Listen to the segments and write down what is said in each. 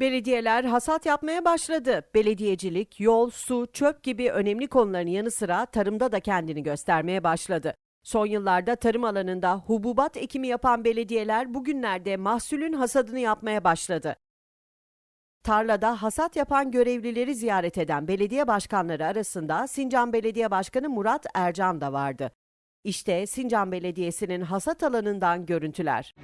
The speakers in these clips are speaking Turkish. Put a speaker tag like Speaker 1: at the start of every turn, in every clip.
Speaker 1: Belediyeler hasat yapmaya başladı. Belediyecilik, yol, su, çöp gibi önemli konuların yanı sıra tarımda da kendini göstermeye başladı. Son yıllarda tarım alanında hububat ekimi yapan belediyeler bugünlerde mahsulün hasadını yapmaya başladı. Tarlada hasat yapan görevlileri ziyaret eden belediye başkanları arasında Sincan Belediye Başkanı Murat Ercan da vardı. İşte Sincan Belediyesi'nin hasat alanından görüntüler.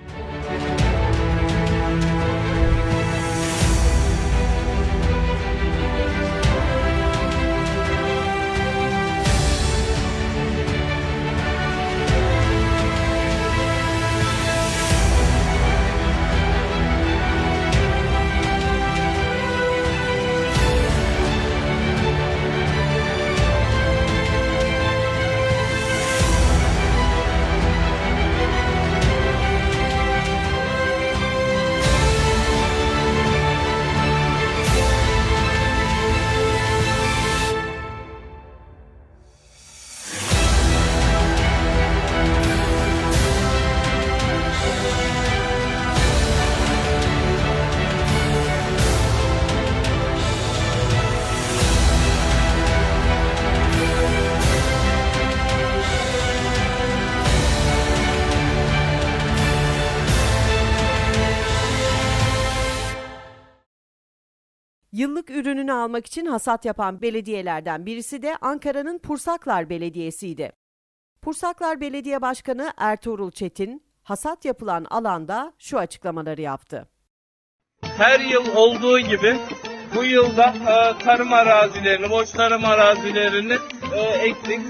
Speaker 1: Yıllık ürününü almak için hasat yapan belediyelerden birisi de Ankara'nın Pursaklar Belediyesi'ydi. Pursaklar Belediye Başkanı Ertuğrul Çetin, hasat yapılan alanda şu açıklamaları yaptı.
Speaker 2: her yıl olduğu gibi bu yılda e, tarım arazilerini, boş tarım arazilerini e, ektik.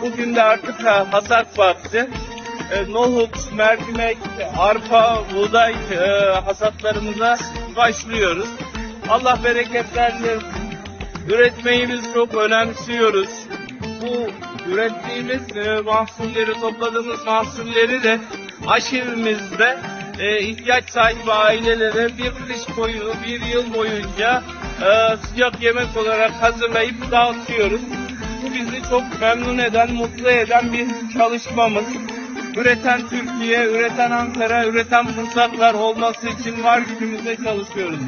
Speaker 2: Bugün de artık e, hasat vakti. E, nohut, mercimek, arpa, buğday e, hasatlarımıza başlıyoruz. Allah bereket versin. Üretmeyi biz çok önemsiyoruz. Bu ürettiğimiz e, mahsulleri, topladığımız mahsulleri de aşevimizde e, ihtiyaç sahibi ailelere bir kış boyu, bir yıl boyunca e, sıcak yemek olarak hazırlayıp dağıtıyoruz. Bu bizi çok memnun eden, mutlu eden bir çalışmamız. Üreten Türkiye, üreten Ankara, üreten fırsatlar olması için var gücümüzle çalışıyoruz.